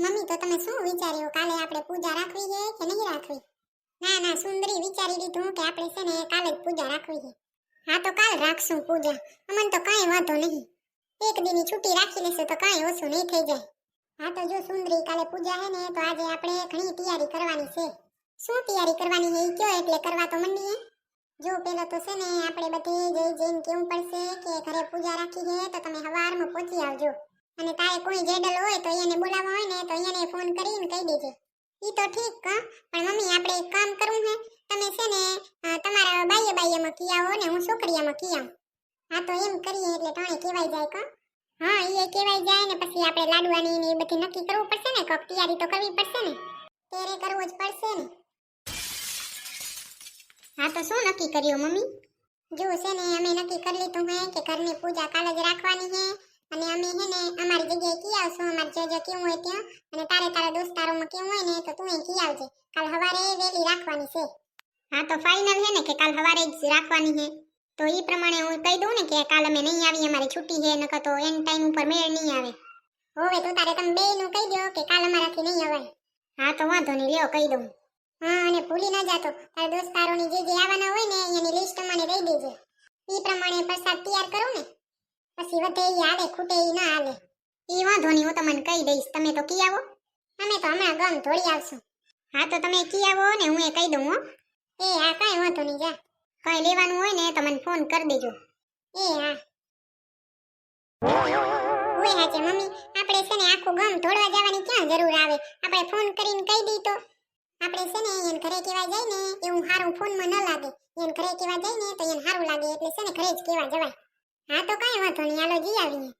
Mummy, તો તમે શું વિચાર્યું? કાલે આપણે પૂજા રાખવી છે કે નહીં રાખવી? ના ના, સુંદરી વિચારી લીધું કે આપણે છે ને કાલે જ પૂજા રાખવી છે. હા, તો કાલ રાખશું પૂજા. અમને તો કાંઈ વાંધો નહીં. એક દીની છૂટી રાખી લેશું તો કાંઈ ઓછું નહીં થઈ જાય. હા, તો જો સુંદરી કાલે પૂજા હે ને, તો આજે આપણે ઘણી તૈયારી કરવાની છે. શું તૈયારી કરવાની છે કયો એટલે કરવા તો મંડીએ જો પેલો તો છે ને, આપણે બધે જઈ જઈને કેવું પડશે કે ઘરે પૂજા રાખી છે, તો તમે સવારમાં પહોંચી આવજો. અને તારે કોઈ જેડલ હોય તો એને બોલાવવા હોય ને તો એને ફોન કરીને કહી દેજે. ઈ તો ઠીક કા પણ મમ્મી, આપણે એક કામ કરવું હે. તમે છે ને તમારા બાઈએ બાઈએમાં કી આવો ને, હું છોકરીયામાં કી આવું હા, તો એમ કરીએ એટલે ટાણે કહેવાય જાય કા હા એ કહેવાય જાય ને, પછી આપણે લાડવાની ને એ બધી નક્કી કરવું પડશે ને, કોક તૈયારી તો કરવી પડશે ને. ત્યારે કરવું જ પડશે ને. હા, તો શું નક્કી કર્યું, મમ્મી? જો છે ને, અમે નક્કી કરી લીધું હે કે ઘરની પૂજા કાલે જ રાખવાની હે. અને અમે હે ને અમારી જગ્યાએ કી આવશું? અમારે જો જો કેવું હોય ત્યાં? અને તારે તારા દોસ્તારોમાં કેવું હોય ને તો તું અહીં કી આવજે. કાલ સવારે વેલી રાખવાની છે. હા તો ફાઇનલ હે ને કે કાલ સવારે જ રાખવાની છે તો એ પ્રમાણે હું કહી દઉં ને કે કાલ અમે નહીં આવી અમારી છુટ્ટી છે નકર તો એન ટાઈમ ઉપર મેળ નહીં આવે. હોવે તો તારે તમે બે નું કહી દો કે કાલ અમારાથી નહીં અવાય. હા તો વાંધો નહીં લ્યો કહી દઉં. હા અને ભૂલી ન જાતો. તારા દોસ્તારોની જે જે આવવાના હોય ને એની લિસ્ટ મને દઈ દેજે. એ પ્રમાણે પ્રસાદ તૈયાર કરું ને? પછી વધે ઈ હાલે, ખૂટે ઈ ના હાલે. ઈ વાંધો હું તમને કહી દઈશ. તમે તો કી આવો. અમે તો હમણાં ગમ થોડી આવશું. હા, તો તમે કી આવો ને હું એ કહી દઉં, હો. એ, હા, કાંઈ વાંધો નહીં, જા. કઈ લેવાનું હોય ને તો ફોન કરી દેજો. એ, હા. ઓય, હાચે, મમ્મી, આપણે છે ને આખું ગમ દોડવા જવાની ક્યાં જરૂર આવે? આપણે ફોન કરીને કહી દઈ તો. આપણે છે ને એને ઘરે કહેવા જાય ને એવું સારું ફોનમાં ન લાગે. એને ઘરે કહેવા જાય ને તો એને સારું લાગે, એટલે છે ને ઘરે જ કહેવા જવાય. હા તો કઈ વાંધો નહીં, હાલો જી આવીએ.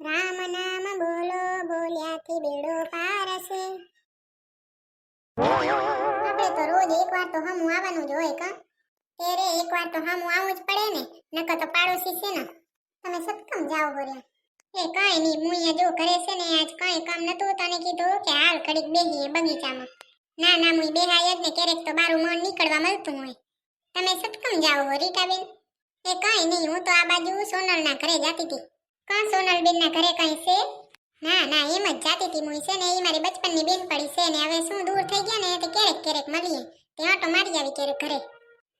રામ નામ બોલો, બોલ્યાથી બેડો પાર છે આપણે તો રોજ એકવાર તો હમું આવવાનું જ હોય કા. તેરે એકવાર તો હમું આવવું જ પડે ને, નકર તો પાડોશી છે ને. તમે સત્કમ જાઓ બોલ્યા એ કાંઈ નહીં, હું અહીંયા જો કરે છે ને, આજ કાંઈ કામ નતું, તને કીધું કે હાલ ઘડીક બેહીએ બગીચામાં. ના ના, હું બેહાય જ ને, ક્યારેક તો મારું મન નીકળવા મળતું હોય. તમે સતકમ જાઓ રીટાબેન. એ કઈ નહીં, હું તો આ બાજુ સોનલના ઘરે જાતી હતી. કાં સોનલબેનના ઘરે કઈ છે? ના ના, એમ જ જાતી હતી હું છે ને એ મારી બચપનની બેન પડી છે ને, હવે શું દૂર થઈ ગયા ને, તો ક્યારેક ક્યારેક મળીએ. તે ઓટો મારી આવી ક્યારેક ઘરે.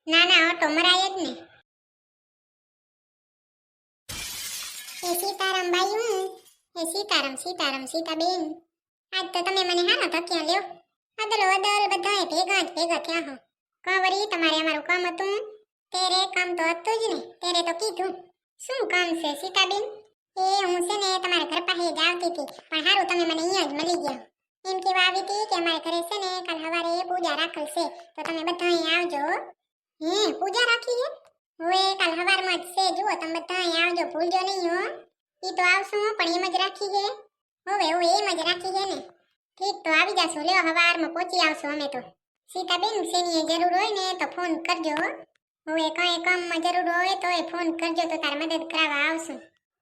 ના ના, ઓટો મરાય જ ને. એ સીતારામ ભાઈ હું? એ સીતારામ સીતારામ, સીતાબેન. આજ તો તમે મને હાનો ધક્યા લ્યો. અદલો અદલ બધાએ ભેગા જ ભેગા થયા હો. કાંવરી તમારે અમારું કામ હતું? તેરે કામ તો હતું જ ને તેરે તો કીધું શું કામ છે સીતાબેન એ હું છે ને તમારા ઘર પાસે જ આવતી હતી પણ સારું તમે મને અહીંયા જ મળી ગયા એમ કેવા આવી હતી કે અમારા ઘરે છે ને કાલ સવારે પૂજા રાખેલ છે તો તમે બધા અહીં આવજો હો. હે પૂજા રાખી છે હવે કાલ સવારમાં જ છે જુઓ તમે બધા અહીં આવજો ભૂલજો નહીં હો ઈ તો આવશું હો, પણ એમ જ રાખી છે હવે હવે એમ જ રાખી છે ને ઠીક તો આવી જાશું લ્યો હવારમાં પહોંચી આવશું અમે તો સીતાબેન શેની જરૂર હોય ને તો ફોન કરજો હો. હવે કઈ કામમાં જરૂર હોય તો એ ફોન કરજો તો તાર મદદ કરાવવા આવશું.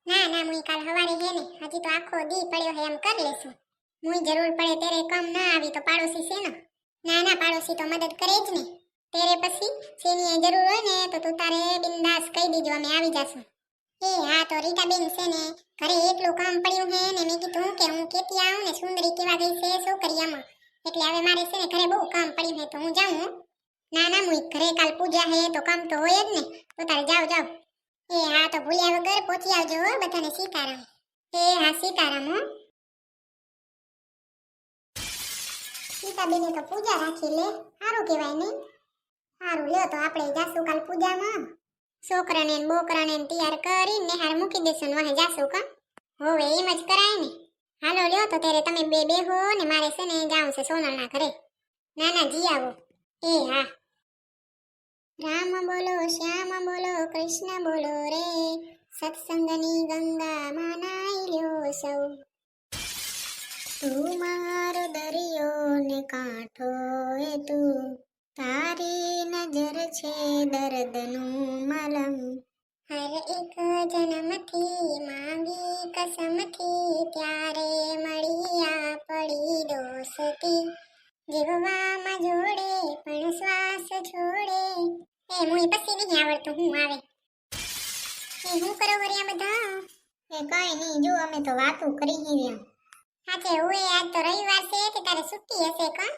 ના ના મુઈ કાલ હવારે હે ને, હજી તો આખો દી પડ્યો હે એમ કરી લેશું મુઈ જરૂર પડે ત્યારે કામ ના આવી તો પાડોશી છે ને. ના ના, પાડોશી તો મદદ કરે જ ને. તેરે પછી શેની જરૂર હોય ને, તો તું તારે બિંદાસ કહી દેજો, અમે આવી જશું. એ, હા, તો રીટાબેન છે ને, ઘરે એટલું કામ પડ્યું હે ને, મેં કીધું કે હું કેતી આવું ને, સુંદરી કેવા ગઈ છે છોકરીયામાં એટલે હવે મારે છે ને ઘરે બહુ કામ પડ્યું હે તો હું જાઉં. હો. ના ના, મુઈ ઘરે કાલ પૂજા હે તો કામ તો હોય જ ને. તો તારે જાઓ જાઓ એ, હા, તો ભૂલ્યા વગર પહોંચી આવજો, હો, બધાને સીતારામ. એ, હા, સીતારામ, હો. સીતાબેને તો પૂજા રાખી લે. સારું કહેવાય નહીં. સારું, લ્યો, તો આપણે જાશું કાલ પૂજામાં. છોકરાને ને બોકરાને ને તૈયાર કરીને નિહાર મૂકી દેશું ને વાહે જાશું, કા? હોવે, એમ જ કરાય ને. હાલો, લ્યો, તો ત્યારે તમે બે બેહો ને મારે છે ને જાવું છે સોનલના ઘરે. ના ના જી આવો. એ, હા. રામ બોલો, શ્યામ બોલો, કૃષ્ણ બોલો રે. સત્સંગની ગંગા માનાઈ લ્યો સૌ. તું મારો દરિયો ને કાંઠો એ તું. તારી નજર છે દર્દનું મલમ. હર એક જન્મથી માંગી કસમથી, ત્યારે મળ્યા પડી દોસ્તી. જીવવામાં જોડે પણ શ્વાસ છોડે. એ મુઈ પછી નહીં આવડતું હું આવે. એ હું કરો વર્યા બધા? એ કઈ નહીં જો અમે તો વાતો કરી રહ્યા. હાચે ઓએ આજ તો રવિવાર છે તે તારે છુટ્ટી હશે કા?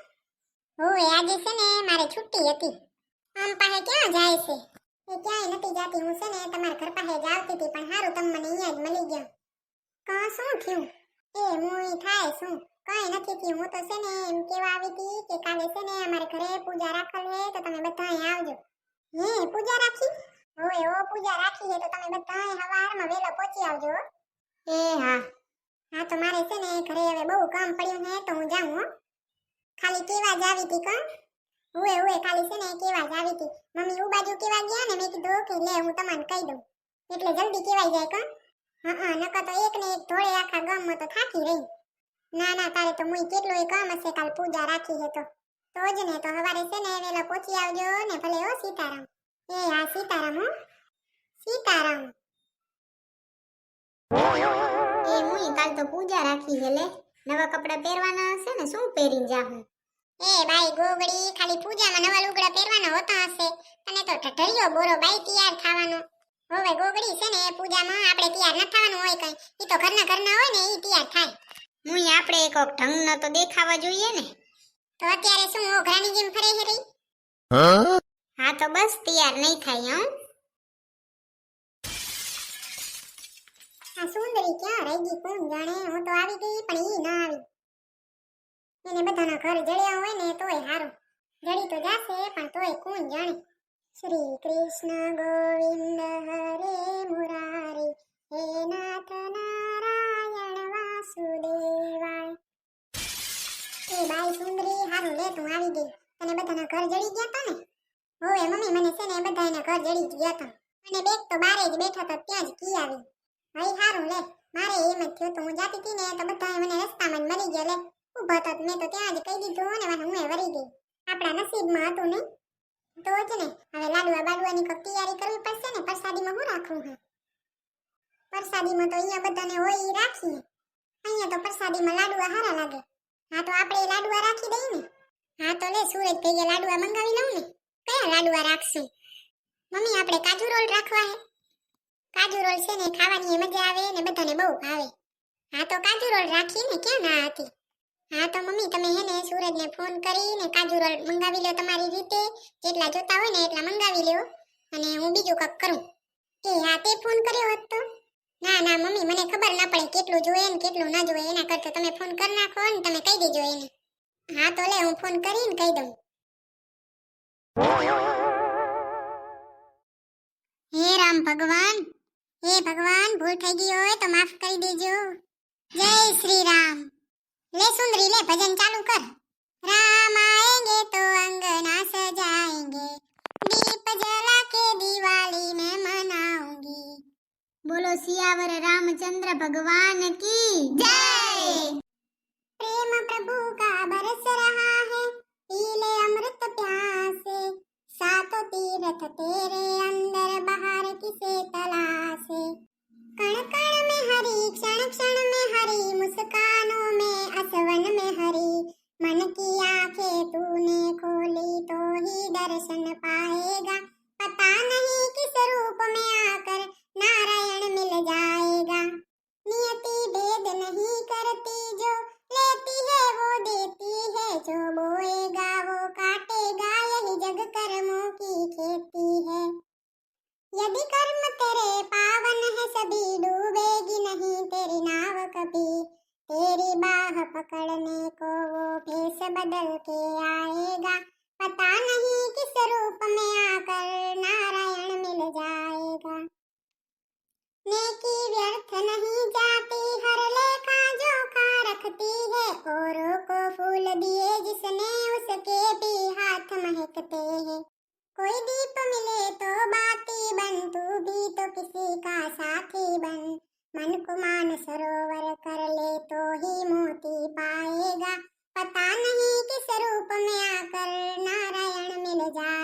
ઓએ આજે છે ને મારે છુટ્ટી હતી. આમ પાસે ક્યાં જાય છે? એ ક્યાંય નથી જાતી. હું છે ને તમારા ઘર પાસે જ આવતી હતી પણ સારું તમે મને અહીંયા જ મળી ગયા. કા શું થયું? એ મુઈ થાય શું? કઈ નથી થયું. હું તો છે ને એમ કેવા આવી હતી કે કાલે છે ને અમારે ઘરે પૂજા રાખલ હે તો તમે બધા અહીં આવજો. હે, પૂજા રાખી? હોય ઓ પૂજા રાખી છે તો તમે બધા અહીં સવારમાં વહેલો પહોંચી આવજો હો. એ હા. હા, તો મારે છે ને ઘરે હવે બહુ કામ પડ્યું ને તો હું જાઉં હો. ખાલી કેવા જ આવી હતી કા હુએ હુએ, ખાલી છે ને કેવા જ આવી હતી. મમ્મી ઉ બાજુ કેવા ગયા ને મેં કીધું કે લે હું તમને કહી દઉં. એટલે જલ્દી કેવાઈ જાય કા હા હા, નકર તો એક ને એક ધોળે આખા ગામમાં તો થાકી રહી. ના ના, તારે તો મુઈ કેટલો એ કામ હશે, કાલ પૂજા રાખી હે તો. તો જ ને, તો હવારે છે ને, વેલા પહોંચી આવજો ને, ભલે હો, સીતારામ. એ, હા, સીતારામ, હો. સીતારામ. એ, મુઈ, કાલ તો પૂજા રાખી હે લે. નવા કપડા પહેરવાના હશે ને, શું પહેરીને જાહું એ બાઈ ગોગડી ખાલી પૂજામાં નવા લુગડા પહેરવાના હોતા હશે. અને તો ઠઠરિયો બોરો બાઈ તૈયાર થવાનો. હવે ગોગડી છે ને, પૂજામાં આપણે તૈયાર ન થવાનું હોય કઈ. એ તો ઘરના ઘરના હોય ને એ તૈયાર થાય. મુઈ આપણે એક વખત ઢંગનો તો દેખાવા જોઈએ ને. તો અત્યારે શું ઓઘરાની જેમ ફરે છે રહી હા તો બસ તૈયાર નહીં થાય હં. આ સુંદરી ક્યાં રહી ગઈ કોણ જાણે? હું તો આવી ગઈ પણ ઈ ના આવી. એને બધાના ઘર જડ્યા હોય ને તોય હારું. જડી તો જાશે પણ તોય કોણ જાણે? શ્રી કૃષ્ણ ગોવિંદ હરે મુરારી હે નાથ નારાયણ વાસુદેવાય એ બાઈ સુંદરી, હારું, લે તું આવી ગઈ. તને બધાના ઘર જડી ગયા તા ને? હોવે મમ્મી, મને છે ને બધાના ઘર જડી ગયા તા. અને બેગ તો બારે જ બેઠા હતા ત્યાં જ કી આવી. ભાઈ લે. મારે એમ જ તું, હું જાતી હતી તો બધા મને રસ્તામાં જ મળી ગયા, લે. ઊભા મેં તો ત્યાં જ કહી દીધું ને પાછું હું વરી ગઈ. આપણા નસીબમાં હતું નહીં તો જ ને, હવે લાડવા બાડવાની કોક તૈયારી કરવી પડશે ને, પ્રસાદીમાં શું રાખવું હે? પ્રસાદીમાં તો અહીંયા બધાને હોય ઈ રાખીએ. અહીંયા તો પ્રસાદીમાં લાડવા હારા લાગે. હા તો આપણે લાડવા રાખી દઈએ ને. હા તો લે સુરજ ભાઈએ લાડવા મંગાવી લઉં ને. કયા લાડવા રાખશું? મમ્મી, આપણે કાજુ રોલ રાખવા હે. કાજુ રોલ છે ને, ખાવાની મજા આવે ને, બધાને બહુ ભાવે. હા તો કાજુ રોલ રાખીએ ને, ક્યાં ના હતી? હા તો મમ્મી, તમે હે ને સુરજને ફોન કરીને કાજુ રોલ મંગાવી લો તમારી રીતે. જેટલા જોતા હોય ને એટલા મંગાવી લો અને હું બીજું કંઈક કરું. કે હા, તે ફોન કર્યો હોત ના ના મમ્મી મને ખબર ના પડે કેટલું જોઈએ ને કેટલું ના જોઈએ એના કરતા તમે ફોન કરી નાખો ને તમે કહી દેજો એને હા તો લે હું ફોન કરીને કહી દઉં હે રામ ભગવાન હે ભગવાન ભૂલ થઈ ગઈ હોય તો માફ કરી દેજો જય શ્રી રામ લે સુંદરી લે ભજન ચાલુ કર રામ આएँगे तो अंगना सजाएँगे दीप जला के दिवाली में બોલો સિયાવર રામચંદ્ર ભગવાન કી જય! પ્રેમ પ્રભુ કા બરસ રહા હે પીલે અમૃત પ્યાસે, સાતો તીરથ તે बदल के आएगा पता नहीं किस रूप में आकर नारायण मिल जाएगा नेकी व्यर्थ नहीं जाती हर लेखा जोखा रखती है औरों को फूल दिए जिसने उसके भी हाथ महकते हैं कोई दीप मिले तो बाती बन तू भी तो किसी का साथी बन मन को मान सरोवर कर ले तो ही मोती पाएगा চলে যায়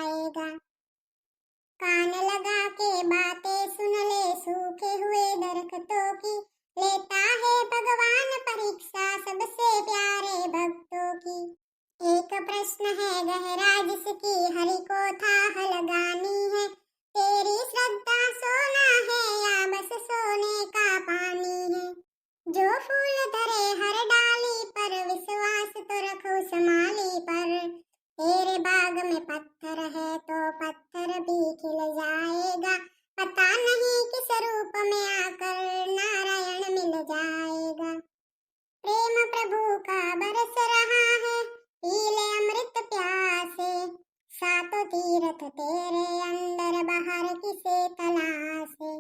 तीर्थ तेरे अंदर बाहर किसे तलाशे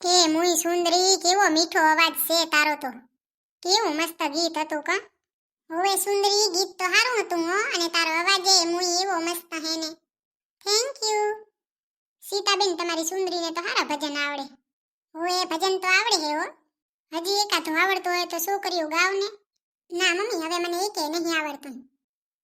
કે મુઈ સુંદરી કેવો મીઠો અવાજ છે તારો તો કેવું મસ્ત ગીત હતું કા હવે સુંદરી ગીત તો સારું હતું હો અને તારો અવાજ એ મુઈ એવો મસ્ત હે ને થેન્ક યુ સીતાબેન તમારી સુંદરીને તો સારા ભજન આવડે હવે ભજન તો આવડે હે હો હજી એકાદું આવડતું હોય તો છોકરીઓ ગાવ ને ના મમ્મી હવે મને એકે નહીં આવડતું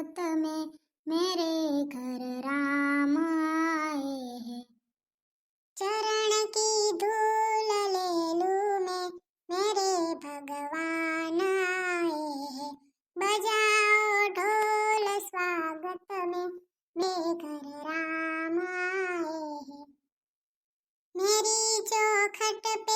रात में मेरे घर राम आए हैं चरण की धूल ले लूँ मैं मेरे भगवान आए हैं बजाओ ढोल स्वागत में मेरे घर राम आए हैं मेरी चौखट पे